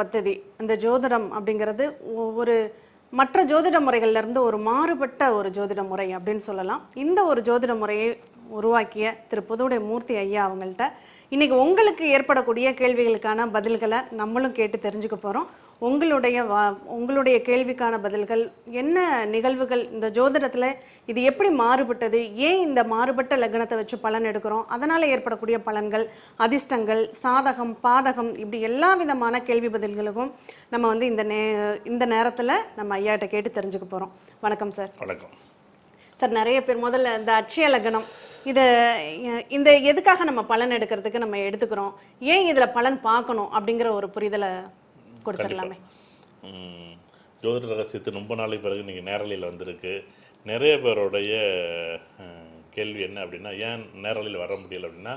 பத்ததி அந்த ஜோதிடம் அப்படிங்கிறது ஒரு மற்ற ஜோதிட முறைகள்லேருந்து ஒரு மாறுபட்ட ஒரு ஜோதிட முறை அப்படின்னு சொல்லலாம். இந்த ஒரு ஜோதிட முறையை உருவாக்கிய திரு புதுவுடைய மூர்த்தி ஐயா அவங்கள்ட்ட இன்னைக்கு உங்களுக்கு ஏற்படக்கூடிய கேள்விகளுக்கான பதில்களை நம்மளும் கேட்டு தெரிஞ்சுக்க போகிறோம் உங்களுடைய வா- உங்களுடைய கேள்விக்கான பதில்கள் என்ன நிகழ்வுகள் இந்த ஜோதிடத்துல இது எப்படி மாறுபட்டது? ஏன் இந்த மாறுபட்ட லக்னத்தை வச்சு பலன் எடுக்கிறோம்? அதனால ஏற்படக்கூடிய பலன்கள் அதிர்ஷ்டங்கள் சாதகம் பாதகம் இப்படி எல்லா விதமான கேள்வி பதில்களுக்கும் நம்ம வந்து இந்த நே இந்த நேரத்துல நம்ம ஐயாட்ட கேட்டு தெரிஞ்சுக்க போறோம். வணக்கம் சார். வணக்கம். சார் நிறைய பேர் முதல்ல இந்த அட்சய லக்னம் இது இந்த எதுக்காக நம்ம பலன் எடுக்கிறதுக்கு நம்ம எடுத்துக்கிறோம்? ஏன் இதுல பலன் பார்க்கணும்? அப்படிங்கிற ஒரு புரிதலை கொடுத்துடலாமே. ஜோதிட ரகசியத்து ரொம்ப நாளைக்கு பிறகு நீங்கள் நேரலையில் வந்திருக்கு. நிறைய பேருடைய அஹ், கேள்வி என்ன அப்படின்னா ஏன் நேரலையில் வர முடியல அப்படின்னா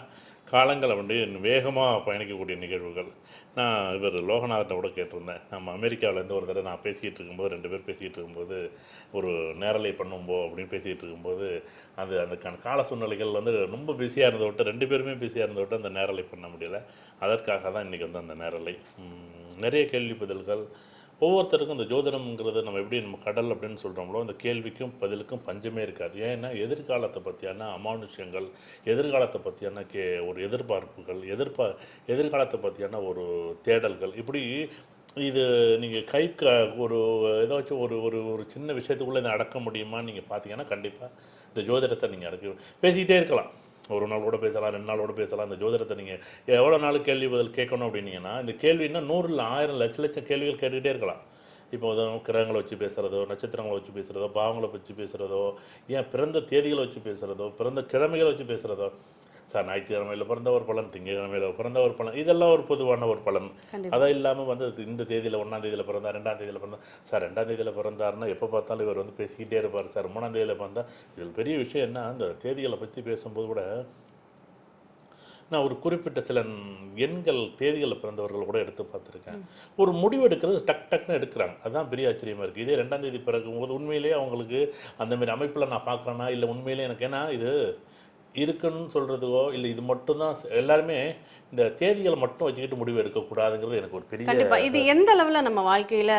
காலங்களை வந்து வேகமாக பயணிக்கக்கூடிய நிகழ்வுகள். நான் இவர் லோகநாதனை கூட கேட்டிருந்தேன். நம்ம அமெரிக்காவிலேருந்து ஒரு தடவை நான் பேசிகிட்டு இருக்கும்போது ரெண்டு பேர் பேசிகிட்டு இருக்கும்போது ஒரு நேரலை பண்ணும்போ அப்படின்னு பேசிகிட்டு இருக்கும்போது அது அந்த கால சூழ்நிலைகள் வந்து ரொம்ப பிஸியாக இருந்த விட்டு ரெண்டு பேருமே பிஸியாக இருந்த விட்டு அந்த நேரலை பண்ண முடியல. அதற்காக தான் இன்றைக்கி வந்து அந்த நேரலை. நிறைய கேள்வி பதில்கள் ஒவ்வொருத்தருக்கும் இந்த ஜோதிடம்ங்கிறது நம்ம எப்படி நம்ம கடல் அப்படின்னு சொல்கிறோம்லோ அந்த கேள்விக்கும் பதிலுக்கும் பஞ்சமே இருக்காது. ஏன்னா எதிர்காலத்தை பற்றியான அமானுஷ்யங்கள் எதிர்காலத்தை பற்றியான கே ஒரு எதிர்பார்ப்புகள் எதிர்பா எதிர்காலத்தை பற்றியான ஒரு தேடல்கள் இப்படி இது நீங்கள் கை க ஒரு ஏதாச்சும் ஒரு ஒரு ஒரு சின்ன விஷயத்துக்குள்ளே இதை அடக்க முடியுமான்னு நீங்கள் பார்த்தீங்கன்னா கண்டிப்பாக இந்த ஜோதிடத்தை நீங்கள் அடக்க பேசிக்கிட்டே இருக்கலாம். ஒரு நாள் கூட பேசலாம் ரெண்டு நாள் கூட பேசலாம். இந்த ஜோதிடத்தை நீங்கள் எவ்வளோ நாள் கேள்வி பதில் கேட்கணும் அப்படின்னீங்கன்னா இந்த கேள்வின்னா நூறில் ஆயிரம் லட்ச லட்சம் கேள்விகள் கேட்டுகிட்டே இருக்கலாம். இப்போ கிரகங்களை வச்சு பேசுகிறதோ நட்சத்திரங்களை வச்சு பேசுகிறதோ பாவங்களை வச்சு பேசுகிறதோ ஏன் பிறந்த தேதிகளை வச்சு பேசுகிறதோ பிறந்த கிழமைகளை வச்சு பேசுகிறதோ சார் ஞாயிற்றுக்கிழமையில் பிறந்த ஒரு பலன் திங்கக்கிழமையில் பிறந்த ஒரு பலன் இதெல்லாம் ஒரு பொதுவான ஒரு பலன் கண்டிப்பா. அதை இல்லாமல் வந்து இந்த தேதியில் ஒன்றாம் தேதியில் பிறந்தா ரெண்டாம் தேதியில் பிறந்தா சார் ரெண்டாம் தேதியில் பிறந்தாருன்னா எப்போ பார்த்தாலும் இவர் வந்து பேசிக்கிட்டே இருப்பார் சார். மூணாம் தேதியில் பிறந்தா இதில் பெரிய விஷயம் என்ன அந்த தேதிகளை பற்றி பேசும்போது கூட நான் ஒரு குறிப்பிட்ட சில எண்கள் தேதிகளில் பிறந்தவர்கள் கூட எடுத்து பார்த்துருக்கேன். ஒரு முடிவு எடுக்கிறது டக் டக்னு எடுக்கிறாங்க. அதுதான் பெரிய ஆச்சரியமாக இருக்குது இதே ரெண்டாம் தேதி பிறகும்போது உண்மையிலேயே அவங்களுக்கு அந்த மாதிரி அமைப்பில் நான் பார்க்குறேன்னா இல்லை உண்மையிலேயே எனக்கு ஏன்னா இது இருக்குன்னு சொல்கிறதுக்கோ இல்லை இது மட்டும்தான் எல்லாருமே இந்த தேதிகளை மட்டும் வச்சுக்கிட்டு முடிவு எடுக்கக்கூடாதுங்கிறது எனக்கு ஒரு பெரிய இது எந்த அளவுல நம்ம வாழ்க்கையில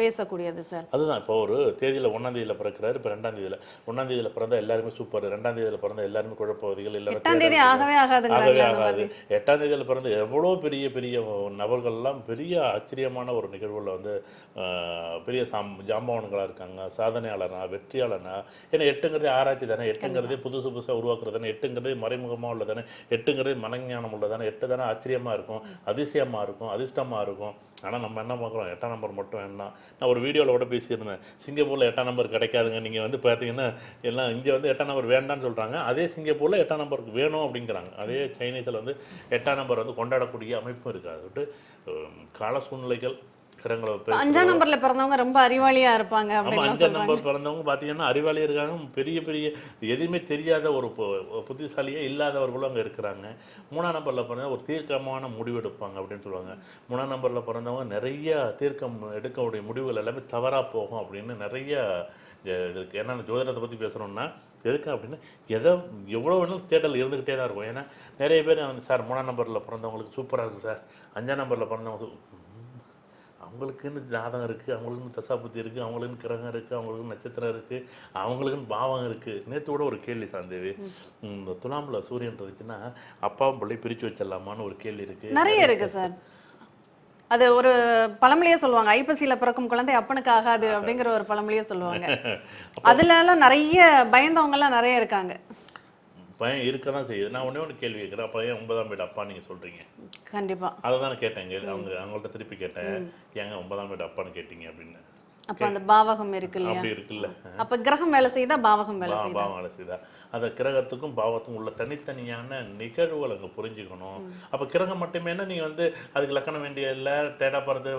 பேசக்கூடியது சார்? அதுதான். இப்போ ஒரு தேதியில் ஒன்றாம் தேதியில் பிறக்கிறாரு இப்போ ரெண்டாம் தேதியில். ஒன்றாம் தேதியில் பிறந்தா எல்லாருமே சூப்பர் ரெண்டாம் தேதியில் பிறந்தா எல்லாருமே குழப்பவாதிகள் எல்லாமே எட்டாம் தேதி. ஆகவே ஆகாதுங்களா ஆகவே ஆகாது? எட்டாம் தேதியில் பிறந்த எவ்வளோ பெரிய பெரிய நபர்கள்லாம் பெரிய ஆச்சரியமான ஒரு நிகழ்வுல வந்து பெரிய சாம் ஜாம்பவான்களாக இருக்காங்க. சாதனையாளனா வெற்றியாளனா? ஏன்னா எட்டுங்கிறதே ஆராய்ச்சி தானே. எட்டுங்கிறதே புதுசு புதுசாக உருவாக்குறது தானே. எட்டுங்கிறதே மறைமுகமாக உள்ளதானே எட்டுங்கிறதே மனஞானம் உள்ளதானே எட்டு தானே ஆச்சரியமாக இருக்கும் அதிசயமாக இருக்கும் அதிர்ஷ்டமாக இருக்கும். ஆனால் நம்ம என்ன பார்க்குறோம்? எட்டாம் நம்பர் மட்டும் வேண்டாம் நான் ஒரு வீடியோவில் கூட பேசியிருந்தேன். சிங்கப்பூரில் எட்டாம் நம்பர் கிடைக்காதுங்க. நீங்கள் வந்து பார்த்தீங்கன்னா எல்லாம் இங்கே வந்து எட்டாம் நம்பர் வேண்டான்னு சொல்கிறாங்க அதே சிங்கப்பூரில் எட்டாம் நம்பருக்கு வேணும் அப்படிங்கிறாங்க. அதே சைனீஸில் வந்து எட்டாம் நம்பர் வந்து கொண்டாடக்கூடிய அமைப்பும் இருக்காது கால சூழ்நிலைகள் பேசுறது. அஞ்சாம் நம்பர்ல பிறந்தவங்க ரொம்ப அறிவாளியா இருப்பாங்க ஆமா அஞ்சாம் நம்பர் பிறந்தவங்க பார்த்தீங்கன்னா அறிவாளி இருக்காங்க. பெரிய பெரிய எதுவுமே தெரியாத ஒரு புத்திசாலியே இல்லாதவர்களும் அங்கே இருக்கிறாங்க. மூணாம் நம்பரில் பிறந்த ஒரு தீர்க்கமான முடிவு எடுப்பாங்க அப்படின்னு சொல்லுவாங்க. மூணாம் நம்பரில் பிறந்தவங்க நிறைய தீர்க்கம் எடுக்கக்கூடிய முடிவுகள் எல்லாமே தவறாக போகும் அப்படின்னு நிறைய இது இருக்கு. ஏன்னா ஜோதிடத்தை பற்றி பேசுகிறோம்னா எதுக்கு அப்படின்னா எதை எவ்வளோ வேணாலும் தேடல் இருந்துக்கிட்டே தான் இருக்கும். ஏன்னா நிறைய பேர் வந்து சார் மூணாம் நம்பரில் பிறந்தவங்களுக்கு சூப்பராக இருக்குது சார். அஞ்சாம் நம்பரில் பிறந்தவங்க அவங்களுக்குன்னு ஜாதகம் இருக்குது அவங்களுக்குன்னு தசாபுத்தி இருக்குது அவங்களுக்குன்னு கிரகம் இருக்குது அவங்களுக்குன்னு நட்சத்திரம் இருக்குது அவங்களுக்குன்னு பாவம் இருக்குது நேற்று கூட ஒரு கேள்வி சாந்தேவி இந்த துலாமில் சூரியன் இருந்துச்சுன்னா அப்பாவும் பிள்ளை பிரித்து வச்சிடலாமான்னு ஒரு கேள்வி இருக்குது நிறைய இருக்கு சார். அது ஒரு பழமொழியே சொல்லுவாங்க. ஐப்பசியில பிறக்கும் குழந்தை அப்பனுக்கு ஆகாது அப்படிங்கிற ஒரு பழமொழியே சொல்லுவாங்க. அதுல எல்லாம் நிறைய பயந்தவங்க எல்லாம் நிறைய இருக்காங்க. பயம் இருக்க தான் செய்யுது. நான் ஒன்றே ஒன்று கேள்வி கேட்குறேன். அப்போ ஏன் ஒன்பதாம் வீடு அப்பா நீங்கள் சொல்கிறீங்க கண்டிப்பா. அதை தானே கேட்டேன் இங்க அவங்க அவங்கள்ட்ட திருப்பி கேட்டேன். ஏங்க ஒன்பதாம் வீடு அப்பான்னு கேட்டீங்க அப்படின்னு. அப்ப அந்த பாவகம் இருக்கு இல்லையா அப்படி இருக்குல்ல. அப்ப கிரகம் வேலை செய்தா பாவகம் வேலை செய்யுதா பாவம் வேலை செய்தா. அந்த கிரகத்துக்கும் பாவத்துக்கும் உள்ள தனித்தனியான நிகழ்வுகள் அங்கே புரிஞ்சுக்கணும். அப்போ கிரகம் மட்டுமேனா நீங்கள் வந்து அதுக்கு லக்கணம் வேண்டிய இல்லை டேட்டா பிறந்து?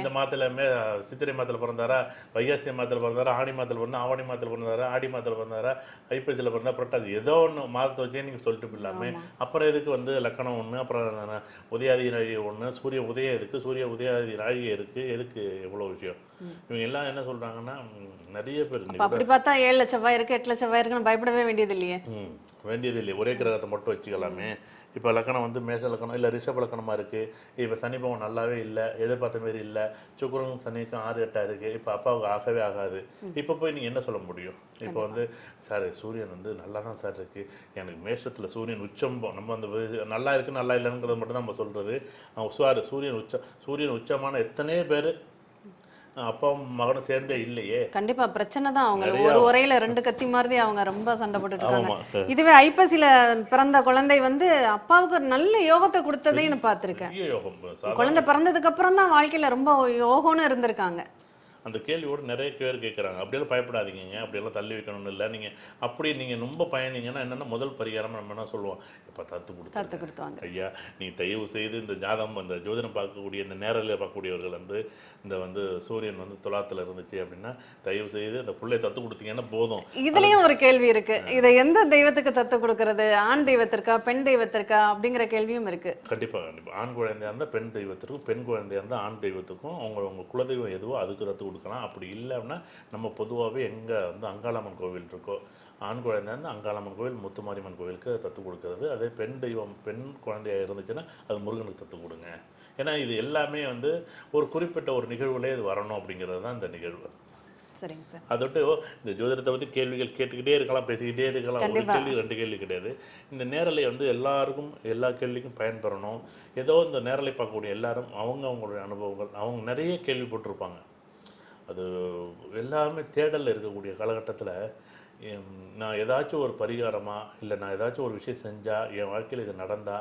இந்த மாதத்துலமே சித்திரை மாதத்தில் பிறந்தாரா வைகாசி மாதத்தில் பிறந்தாரா ஆடி மாதத்தில் பிறந்தா ஆவணி மாதத்தில் பிறந்தாரா ஆடி மாதத்தில் பிறந்தாரா ஐப்பசியில் பிறந்தா புரட்டாதி ஏதோ ஒன்று மாதத்தை வச்சே நீங்கள் சொல்லிட்டு போயிடலாமே. அப்புறம் எதுக்கு வந்து லக்கணம் ஒன்று அப்புறம் உதயாதி ஒன்று சூரிய உதயம் எதுக்கு சூரிய உதயாதி நாழிகை இருக்குது எதுக்கு எவ்வளோ விஷயம்? இவங்க எல்லாம் என்ன சொல்றாங்கன்னா நிறைய பேர் அப்படி பார்த்தா ஏழு லட்சம் செவ்வாய் இருக்கு எட்டு லட்சம் செவ்வாய் இருக்குன்னு பயப்படவே வேண்டியது இல்லையே வேண்டியது இல்லை ஒரே கிரகத்தை மட்டும் வச்சுக்கலாமே. இப்போ லக்கணம் வந்து மேஷ லக்கணம் இல்லை ரிஷப லக்கணமாக இருக்குது இப்போ சனி பவன் நல்லாவே இல்லை எதிர்பார்த்த மாரி இல்லை. சுக்கிரனும் சனிக்கும் ஆறு எட்டாக இருக்குது இப்போ அப்பாவுக்கு ஆகவே ஆகாது. இப்போ போய் நீங்கள் என்ன சொல்ல முடியும்? இப்போ வந்து சார் சூரியன் வந்து நல்லா தான் சார் இருக்குது எனக்கு மேஷத்தில் சூரியன் உச்சம் நம்ம அந்த நல்லா இருக்குது நல்லா இல்லைங்கிறது மட்டும் தான் நம்ம சொல்கிறது சார் சூரியன் உச்சம் சூரியன் உச்சமான எத்தனையோ பேர் அப்பாவும் மகனும் சேர்ந்தே இல்லையே. கண்டிப்பா பிரச்சனை தான். அவங்க ஒரு உரையில ரெண்டு கத்தி மாதிரி அவங்க ரொம்ப சண்டை போட்டுட்டு இருக்காங்க. இதுவே ஐப்பசியில பிறந்த குழந்தை வந்து அப்பாவுக்கு ஒரு நல்ல யோகத்தை கொடுத்ததையும் பார்த்திருக்கேன். குழந்தை பிறந்ததுக்கு அப்புறம் தான் வாழ்க்கையில ரொம்ப யோகம்னு இருந்திருக்காங்க. அந்த கேள்வியோடு நிறைய பேர் கேட்குறாங்க அப்படியெல்லாம் பயப்படாதீங்க அப்படியெல்லாம் தள்ளி வைக்கணும்னு இல்லை. நீங்கள் அப்படி நீங்கள் ரொம்ப பயணிங்கன்னா என்னென்னா முதல் பரிகாரம் நம்ம என்ன சொல்லுவோம்? இப்போ தத்து கொடுத்து கொடுத்தாங்க ஐயா நீ தயவு செய்து இந்த ஜாதகம் இந்த ஜோதிடம் பார்க்கக்கூடிய இந்த நேரலில் பார்க்கக்கூடியவர்கள் வந்து இந்த வந்து சூரியன் வந்து துலாத்தில் இருந்துச்சு அப்படின்னா தயவு செய்து அந்த பிள்ளைய தத்து கொடுத்தீங்கன்னா போதும். இதுலயும் ஒரு கேள்வி இருக்கு. இதை எந்த தெய்வத்துக்கு தத்து கொடுக்கறது? ஆண் தெய்வத்திற்கா பெண் தெய்வத்திற்கா? அப்படிங்கிற கேள்வியும் இருக்கு. கண்டிப்பாக கண்டிப்பாக ஆண் குழந்தையா இருந்தால் பெண் தெய்வத்திற்கும் பெண் குழந்தையா இருந்தால் ஆண் தெய்வத்துக்கும் அவங்க உங்கள் குலதெய்வம் எதுவோ அதுக்கு தத்து கொடுக்கலாம். அப்படி இல்லை அப்படின்னா நம்ம பொதுவாகவே எங்கே வந்து அங்காளம்மன் கோவில் இருக்கோ ஆண் இருந்தால் அங்காளம்மன் கோவில் முத்துமாரியம்மன் கோவிலுக்கு தத்து கொடுக்கறது. அதே பெண் தெய்வம் பெண் குழந்தையா இருந்துச்சுன்னா அது முருகனுக்கு தத்து கொடுங்க. ஏன்னா இது எல்லாமே வந்து ஒரு குறிப்பிட்ட ஒரு நிகழ்வுலே இது வரணும் அப்படிங்கிறது தான் இந்த நிகழ்வு. சரிங்க சார். அதோட்டு இந்த ஜோதிடத்தை பற்றி கேள்விகள் கேட்டுக்கிட்டே இருக்கலாம் பேசிக்கிட்டே இருக்கலாம். ஒரு. கேள்வி ரெண்டு கேள்வி கிடையாது. இந்த நேரலை வந்து எல்லாருக்கும் எல்லா கேள்விக்கும் பயன்பெறணும். ஏதோ இந்த நேரலை பார்க்கக்கூடிய எல்லாரும் அவங்க அவங்களுடைய அனுபவங்கள் அவங்க நிறைய கேள்விப்பட்டிருப்பாங்க அது எல்லாமே தேடலில் இருக்கக்கூடிய காலகட்டத்தில் நான் ஏதாச்சும் ஒரு பரிகாரமா இல்லை நான் ஏதாச்சும் ஒரு விஷயம் செஞ்சால் என் வாழ்க்கையில் இது நடந்தா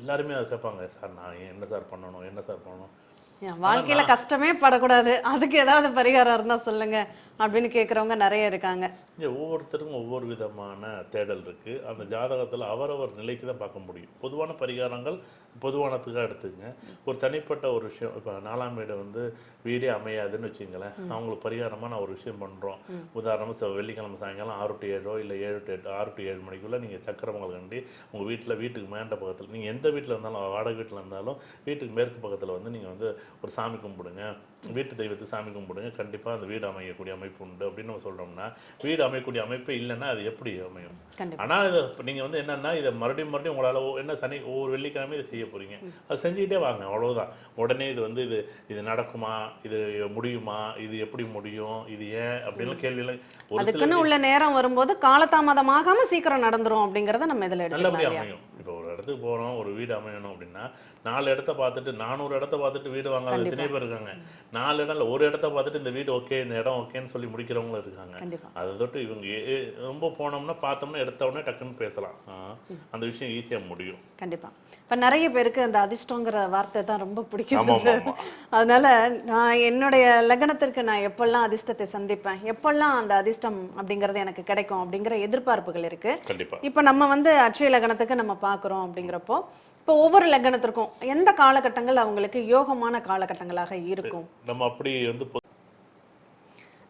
எல்லாருமே அதை கேட்பாங்க சார் நான் என்ன சார் பண்ணணும்? என்ன சார் பண்ணணும்? என் வாழ்க்கையில கஷ்டமே படக்கூடாது. அதுக்கு ஏதாவது பரிகாரம் இருந்தா சொல்லுங்க. அப்படின்னு கேக்குறவங்க நிறைய இருக்காங்க. இங்கே ஒவ்வொருத்தருக்கும் ஒவ்வொரு விதமான தேடல் இருக்குது அந்த ஜாதகத்தில் அவரவர் நிலைக்கு தான் பார்க்க முடியும். பொதுவான பரிகாரங்கள் பொதுவானத்துக்காக எடுத்துக்கங்க. ஒரு தனிப்பட்ட ஒரு விஷயம் இப்போ நாலாம் வீடு வந்து வீடே அமையாதுன்னு வச்சுங்களேன் அவங்களுக்கு பரிகாரமாக நான் ஒரு விஷயம் பண்ணுறோம் உதாரணமாக வெள்ளிக்கிழமை சாயங்காலம் ஆறு டு ஏழோ இல்லை ஏழு டு எட்டு ஆறு டு ஏழு மணிக்குள்ளே நீங்கள் சக்கரமங்கல் கண்டி உங்கள் வீட்டில் வீட்டுக்கு மேண்ட பக்கத்தில் நீங்கள் எந்த வீட்டில் இருந்தாலும் வாடகை வீட்டில் இருந்தாலும் வீட்டுக்கு மேற்கு பக்கத்தில் வந்து நீங்கள் வந்து ஒரு சாமி கும்பிடுங்க. வீட்டு தெய்வத்துக்கு சாமி கும்பிடுங்க. கண்டிப்பாக அந்த வீடு அமையக்கூடிய அமைப்பு உண்டு அப்படின்னு நம்ம சொல்கிறோம்னா வீடு அமையக்கூடிய அமைப்பே இல்லைன்னா அது எப்படி அமையும்? ஆனால் இதை நீங்கள் வந்து என்னன்னா இதை மறுபடியும் மறுபடியும் உங்களால் என்ன சனி ஒவ்வொரு வெள்ளிக்கிழமை இதை செய்ய போகிறீங்க அது செஞ்சுக்கிட்டே வாங்க அவ்வளவுதான். உடனே இது வந்து இது இது நடக்குமா? இது முடியுமா? இது எப்படி முடியும்? இது ஏன்? அப்படின்னு கேள்வியெல்லாம் ஒரு உள்ள நேரம் வரும்போது காலதாமதமாகாம சீக்கிரம் நடந்துரும் அப்படிங்கறத நம்ம இதுல நல்லபடியாக? அமையும். இப்போ ஒரு இடத்துக்கு போகிறோம் ஒரு வீடு அமையணும் அப்படின்னா நாலு இடத்த பார்த்துட்டு நானூறு இடத்த பார்த்துட்டு வீடு வாங்காத எத்தனை பேர் இருக்காங்க. நாலு இடம் இல்லை ஒரு இடத்த பார்த்துட்டு இந்த வீடு ஓகே இந்த இடம் ஓகேன்னு சொல்லி முடிக்கிறவங்களும் இருக்காங்க. அதை தொட்டு இவங்க ரொம்ப போனோம்னா பார்த்தோம்னா எடுத்த உடனே டக்குன்னு பேசலாம். அந்த விஷயம் ஈஸியாக முடியும். கண்டிப்பா. இப்ப நிறைய பேருக்கு அந்த அதிர்ஷ்டங்கிற வார்த்தை தான் ரொம்ப பிடிக்கும் அதனால நான் என்னுடைய லக்னத்திற்கு நான் எப்பெல்லாம் அதிர்ஷ்டத்தை சந்திப்பேன் எப்பெல்லாம் அந்த அதிர்ஷ்டம் அப்படிங்கிறது எனக்கு கிடைக்கும் அப்படிங்கிற எதிர்பார்ப்புகள் இருக்கு. இப்போ நம்ம வந்து அட்சய லக்னத்துக்கு நம்ம பார்க்குறோம். அப்படிங்கிறப்போ இப்போ ஒவ்வொரு லக்னத்திற்கும் எந்த காலகட்டங்கள் அவங்களுக்கு யோகமான காலகட்டங்களாக இருக்கும்? நம்ம அப்படி வந்து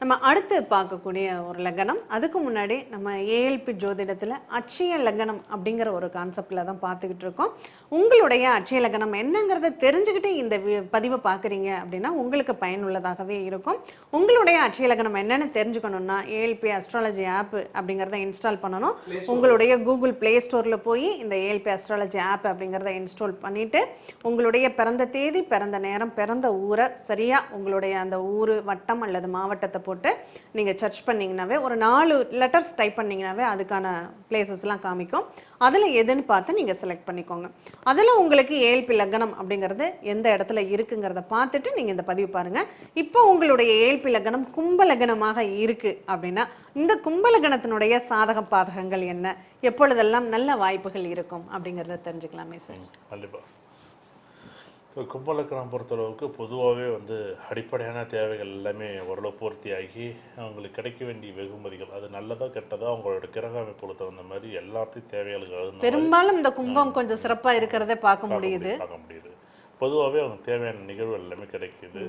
நம்ம அடுத்து பார்க்கக்கூடிய ஒரு லக்னம் அதுக்கு முன்னாடி நம்ம ஏஎல்பி ஜோதிடத்தில் அட்சய லக்னம் அப்படிங்கிற ஒரு கான்செப்டில் தான் பார்த்துக்கிட்டு இருக்கோம். உங்களுடைய அட்சய லக்னம் என்னங்கிறத தெரிஞ்சுக்கிட்டு இந்த வி- பதிவை பார்க்குறீங்க அப்படின்னா உங்களுக்கு பயனுள்ளதாகவே இருக்கும். உங்களுடைய அட்சய லக்னம் என்னன்னு தெரிஞ்சுக்கணும்னா ஏஎல்பி அஸ்ட்ராலஜி ஆப் அப்படிங்கிறத இன்ஸ்டால் பண்ணணும். உங்களுடைய கூகுள் ப்ளே ஸ்டோரில் போய் இந்த ஏஎல்பி அஸ்ட்ராலஜி ஆப் அப்படிங்கிறத இன்ஸ்டால் பண்ணிவிட்டு உங்களுடைய பிறந்த தேதி பிறந்த நேரம் பிறந்த ஊரை சரியாக உங்களுடைய அந்த ஊர் வட்டம் அல்லது மாவட்டத்தை போட்டு நீங்கள் சர்ச் பண்ணிங்கனாவே ஒரு நாலு லெட்டர்ஸ் டைப் பண்ணிங்கனாவே அதுக்கான பிளேசஸ்லாம் காமிக்கும். அதில் எதுன்னு பார்த்து நீங்கள் செலக்ட் பண்ணிக்கோங்க. அதில் உங்களுக்கு ஏழ்பி லக்னம் அப்படிங்கிறது எந்த இடத்துல இருக்குங்கிறத பார்த்துட்டு நீங்கள் இந்த பதிவு பாருங்கள் இப்போ உங்களுடைய ஏழ்பி லக்னம் கும்ப லக்னமாக இருக்குது அப்படின்னா இந்த கும்ப லக்னத்தினுடைய சாதக பாதகங்கள் என்ன? எப்பொழுதெல்லாம் நல்ல வாய்ப்புகள் இருக்கும் அப்படிங்கிறத தெரிஞ்சுக்கலாமே சார். கண்டிப்பாக ஸோ கும்பலக்கணம் பொறுத்தளவுக்கு பொதுவாகவே வந்து அடிப்படையான தேவைகள் எல்லாமே ஓரளவு பூர்த்தியாகி அவங்களுக்கு கிடைக்க வேண்டிய வெகுமதிகள் அது நல்லதோ கெட்டதோ அவங்களோட கிரக அமைப்புல தகுந்த மாதிரி எல்லாத்தையும் தேவைகளுக்கு பெரும்பாலும் இந்த கும்பம் கொஞ்சம் சிறப்பாக இருக்கிறத பார்க்க முடியுது. பார்க்க முடியுது. பொதுவாகவே அவங்க தேவையான நிகழ்வுகள் எல்லாமே கிடைக்குது.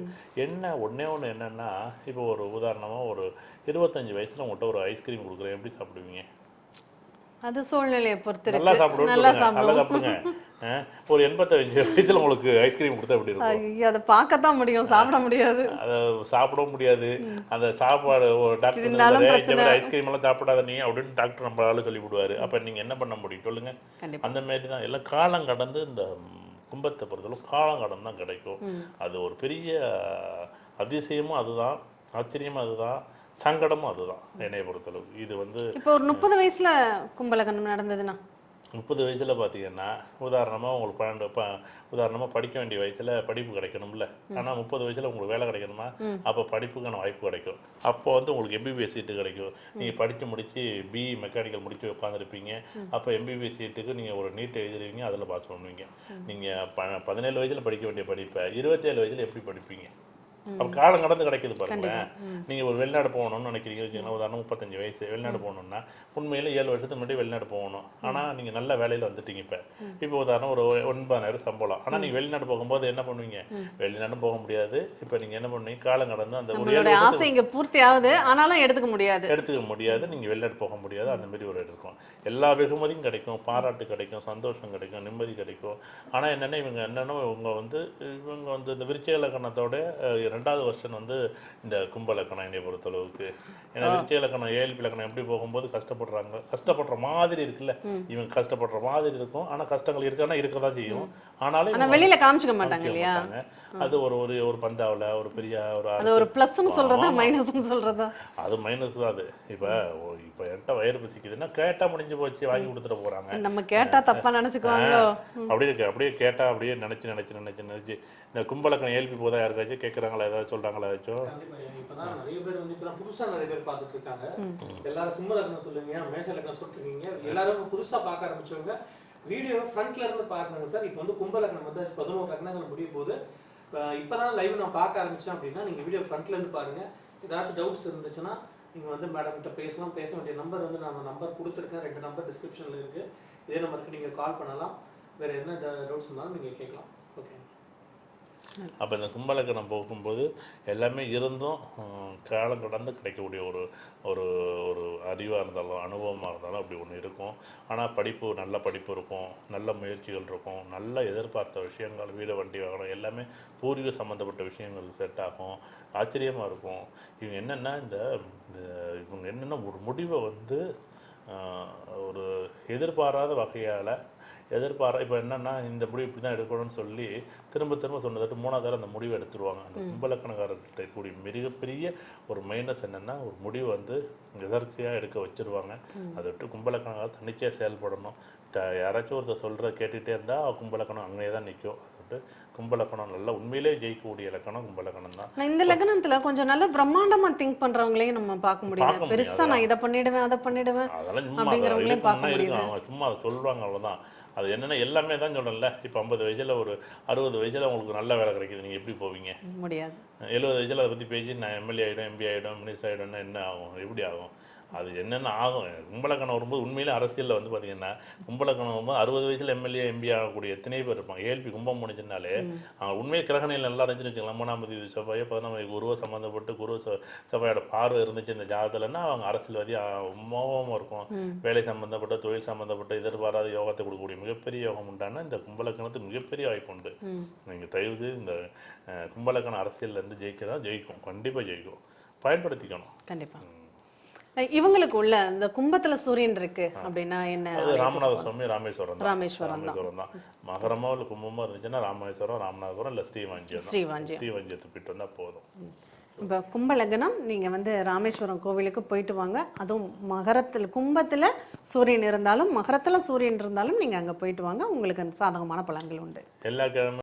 என்ன ஒண்ணே ஒன்று என்னன்னா இப்போ ஒரு உதாரணமாக ஒரு இருபத்தஞ்சு வயசுல உங்கள்கிட்ட ஒரு ஐஸ்கிரீம் கொடுக்குறேன் எப்படி சாப்பிடுவீங்க? அது சூழ்நிலையை பொறுத்து நல்லா சாப்பிடுவோம் நல்லா சாப்பிடுங்க. ஒரு எண்பத்தஞ்சு வயசுல உங்களுக்கு ஐஸ்கிரீம் கொடுத்தா எப்படி இருக்கும்? அதை பார்க்கத்தான் முடியும். சாப்பிட முடியாது. அதை சாப்பிடவும் முடியாது. அந்த சாப்பாடு ஒரு டாக்டர் ஐஸ்கிரீம் எல்லாம் சாப்பிடாத நீ அப்படின்னு டாக்டர் நம்மளால சொல்லி விடுவாரு அப்ப நீங்க என்ன பண்ண முடியும் சொல்லுங்க. அந்த மாதிரி தான். எல்லாம் காலம் கடந்து இந்த கும்பத்தை பொறுத்தளவு காலம் கடந்து தான் கிடைக்கும். அது ஒரு பெரிய அதிசயமும் அதுதான். ஆச்சரியமும் அதுதான். சங்கடமும் அதுதான். என்னைய பொறுத்தளவு. இது வந்து இப்போ ஒரு முப்பது வயசுல கும்பலகனம் நடந்ததுன்னா? முப்பது வயசுல பார்த்தீங்கன்னா உதாரணமாக உங்களுக்கு பன்னெண்டு ப உதாரணமாக படிக்க வேண்டிய வயசுல படிப்பு கிடைக்கணும்ல. ஆனால் முப்பது வயசுல உங்களுக்கு வேலை கிடைக்கணுமா? அப்போ படிப்புக்கான வாய்ப்பு கிடைக்கும். அப்போ வந்து உங்களுக்கு எம்பிபிஎஸ் சீட்டு கிடைக்கும். நீங்கள் படித்து முடிச்சு பிஇ மெக்கானிக்கல் முடிச்சு உட்காந்துருப்பீங்க அப்போ எம்பிபிஎஸ் சீட்டுக்கு நீங்கள் ஒரு நீட் எழுதுறீங்க அதில் பாஸ் பண்ணுவீங்க. நீங்கள் ப பதினேழு வயசுல படிக்க வேண்டிய படிப்பை இருபத்தேழு வயசுல எப்படி படிப்பீங்க? அப்போ காலம் கடந்து கிடைக்குது பாருங்களேன். நீங்கள் ஒரு வெளிநாடு போகணும்னு நினைக்கிறீங்க. வச்சுக்கோங்களேன் உதாரணம் முப்பத்தஞ்சு வயசு வெளிநாடு போகணும்னா உண்மையில ஏழு வருஷத்துக்கு முன்னாடி வெளிநாடு போகணும். ஆனால் நீங்கள் நல்ல வேலையில் வந்துட்டீங்க இப்போ. இப்போ உதாரணம் ஒரு ஒன்பதாயிரம் சம்பளம். ஆனால் நீங்கள் வெளிநாடு போகும்போது என்ன பண்ணுவீங்க? வெளிநாடு போக முடியாது. இப்போ நீங்கள் என்ன பண்ணுவீங்க? காலம் கடந்து அந்த ஒரு ஆசை இங்க பூர்த்தி ஆகுது ஆனாலும் எடுத்துக்க முடியாது. எடுத்துக்க முடியாது. நீங்கள் வெளிநாடு போக முடியாது. அந்த மாதிரி ஒரு இருக்கும். எல்லா வெகுமதியும் கிடைக்கும். பாராட்டு கிடைக்கும். சந்தோஷம் கிடைக்கும். நிம்மதி கிடைக்கும். ஆனால் என்னென்ன இவங்க என்னென்னா இவங்க வந்து இவங்க வந்து இந்த விருச்சிக இலக்கணத்தோட ரெண்டாவது வருஷன் வந்து இந்த கும்ப இலக்கணம் என்னை பொறுத்தளவுக்கு. ஏன்னா விருச்சிக இலக்கணம் ஏழ்பி இலக்கணம் எப்படி போகும்போது கஷ்டப்படுறாங்க கஷ்டப்படுற மாதிரி இருக்குல்ல. இவங்க கஷ்டப்படுற மாதிரி இருக்கும். ஆனால் கஷ்டங்கள் இருக்கானா இருக்க தான் செய்யும். ஆனாலும் வெளியில காமிச்சுக்க மாட்டாங்க காமிக்க இல்லையா? மாட்டாங்க. அது ஒரு ஒரு ஒரு பந்தாவில் ஒரு பெரிய ஒரு அது ஒரு பிளஸ்ன்னு சொல்றதா மைனஸ்னு சொல்றதா? அது மைனஸ் தான் அது. இப்போ இப்போ என்கிட்ட வயிறு பசிக்குதுன்னா கேட்டால் முடிஞ்சு போச்சு வாங்கி கொடுத்துட்டு போகிறாங்க நம்ம கேட்டா தப்பா நினைச்சுக்குவாங்களோ? அப்படியே இருக்கு. அப்படியே கேட்டால் அப்படியே நினச்சி நினச்சி நினச்சி நினச்சி. இந்த கும்பலக்கணம் ஏல்பி போதா யாருக்காச்சும் கேட்குறாங்களா ஏதாவது சொல்கிறாங்களா ஏதாச்சும்? இப்பதான் நிறைய பேர் வந்து இப்பதான் புதுசா நிறைய பேர் பார்த்துட்டு இருக்காங்க எல்லாரும் சிம்ம லக்னம் சொல்லுங்க மேஷ லக்னம் சொல்லிருக்கீங்க எல்லாரும் புதுசா பார்க்க ஆரம்பிச்சவங்க. வீடியோ ஃப்ரண்ட்ல இருந்து பாருங்க சார். இப்போ வந்து கும்ப லக்னம் வந்து பதினோரு லக்னங்கள் முடிய இப்போ இப்போ தான் லைவ் நான் பார்க்க ஆரம்பித்தேன் அப்படின்னா நீங்கள் வீடியோ ஃப்ரண்ட்லேருந்து பாருங்கள் ஏதாச்சும் டவுட்ஸ் இருந்துச்சுன்னா நீங்கள் வந்து மேடம் கிட்ட பேசலாம். பேச வேண்டிய நம்பர் வந்து நான் நம்பர் கொடுத்துருக்கேன். ரெண்டு நம்பர் டிஸ்கிரிப்ஷனில் இருக்குது இதே நம்பருக்கு நீங்கள் கால் பண்ணலாம். வேறு என்ன டவுட்ஸ் இருந்தாலும் நீங்கள் கேட்கலாம். ஓகே அப்போ இந்த கும்பலக்கணம் போகும்போது எல்லாமே இருந்தும் காலம் கடந்து கிடைக்கக்கூடிய ஒரு ஒரு ஒரு அறிவாக இருந்தாலும் அனுபவமாக இருந்தாலும் அப்படி ஒன்று இருக்கும். ஆனால் படிப்பு நல்ல படிப்பு இருக்கும் நல்ல முயற்சிகள் இருக்கும் நல்ல எதிர்பார்த்த விஷயங்கள் வீடு வண்டி வாகனம் எல்லாமே பூர்வீக சம்மந்தப்பட்ட விஷயங்கள் செட் ஆகும். ஆச்சரியமாக இருக்கும். இவங்க என்னென்னா இந்த இந்த இவங்க என்னென்னா ஒரு முடிவை வந்து ஒரு எதிர்பாராத வகையால் எதிர்பாரா இப்போ என்னன்னா இந்த முடிவு இப்படி தான் எடுக்கணும்னு சொல்லி திரும்ப திரும்ப சொன்னதாட்டு மூணாவது தடவை அந்த முடிவை எடுத்துருவாங்க. அந்த கும்பலக்கணக்காரர்கிட்ட கூடிய மிகப்பெரிய ஒரு மைனஸ் என்னன்னா ஒரு முடிவு வந்து எதர்ச்சியாக எடுக்க வச்சிருவாங்க. அதை விட்டு கும்பலக்கணக்கார தன்னிச்சையாக செயல்படணும். த யாராச்சும் ஒருத்தர் சொல்கிறத கேட்டுகிட்டே இருந்தால் கும்பலக்கணம் அங்கேயே தான் நிற்கும் கும்பலக்கணம் நல்லா உண்மையிலே ஜெயிக்கக்கூடிய இலக்கணம் கும்பலக்கணம் தான். இந்த லக்னத்துல கொஞ்சம் நல்ல பிரம்மாண்டமா திங்க் பண்றவங்களையும் நம்ம பார்க்க முடியும் முடியும், பெருசா நான் இதை பண்ணிடுவேன் அதை பண்ணிடுவேன் அதெல்லாம் சும்மா முடியுது. சும்மா அதை சொல்லுவாங்க அவ்வளவுதான். அது என்னன்னா எல்லாமே தான் சொல்றேன்ல. இப்போ ஐம்பது வயசுல ஒரு அறுபது வயசுல உங்களுக்கு நல்ல வேலை கிடைக்குது. நீங்க எப்படி போவீங்க? முடியாது. எழுபது வயசுல அதை பத்தி பேசி நான் எம்எல்ஏ ஆகிடும் எம்பி ஆகிடும் மினிஸ்டர் ஆகிடும்னா என்ன ஆகும்? எப்படி ஆகும்? அது என்னென்ன ஆகும்? கும்பலக்கணம் வரும்போது உண்மையிலே அரசியலில் வந்து பார்த்தீங்கன்னா கும்பலக்கணம் வரும்போது அறுபது வயசுல எம்எல்ஏ எம்பி ஆகக்கூடிய எத்தனை பேர் இருப்பாங்க. ஏழ்பி கும்பம் முடிஞ்சுனாலே அவங்க உண்மையை கிரகணையில் நல்லா இருந்துச்சுன்னு வச்சுக்கலாம் தேதி செவ்வாயோ பதினொன்றாம் தேதி குருவை சம்மந்தப்பட்டு குரு செவ்வாயோட பார்வை இருந்துச்சு இந்த ஜாதகத்துலன்னா அவங்க அரசியல்வாதி மோகமாக இருக்கும். வேலை சம்மந்தப்பட்ட தொழில் சம்மந்தப்பட்ட எதிர்பாராத யோகத்தை கொடுக்கக்கூடிய மிகப்பெரிய யோகம் உண்டான இந்த கும்பலக்கணத்துக்கு மிகப்பெரிய வாய்ப்பு உண்டு. நீங்கள் தயவு செய்து இந்த அஹ், கும்பலக்கண அரசியல்ல இருந்து ஜெயிக்க தான் ஜெயிக்கும். கண்டிப்பாக ஜெயிக்கும். பயன்படுத்திக்கணும். கண்டிப்பா. அஹ் இவங்களுக்கு உள்ள இந்த கும்பத்துல சூரியன் இருக்கு அப்படின்னா என்ன? அது ராமநாத சுவாமி ராமேஸ்வரம் ராமேஸ்வரம். ராமேஸ்வரம் தான் மகரமோ இல்லை கும்பமோ இருந்துச்சுன்னா ராமேஸ்வரம் ராமநாதபுரம் இல்லை ஸ்ரீவாஞ்சியம் ஸ்ரீவாஞ்சியம். ஸ்ரீவாஞ்சியத்தை போயிட்டு வந்தால் போதும். இப்போ கும்பலக்னம் நீங்கள் வந்து ராமேஸ்வரம் கோவிலுக்கு போயிட்டு வாங்க. அதுவும் மகரத்தில் கும்பத்தில் சூரியன் இருந்தாலும் மகரத்தில் சூரியன் இருந்தாலும் நீங்கள் அங்கே போயிட்டு வாங்க. உங்களுக்கு சாதகமான பலன்கள் உண்டு. எல்லா கிழமை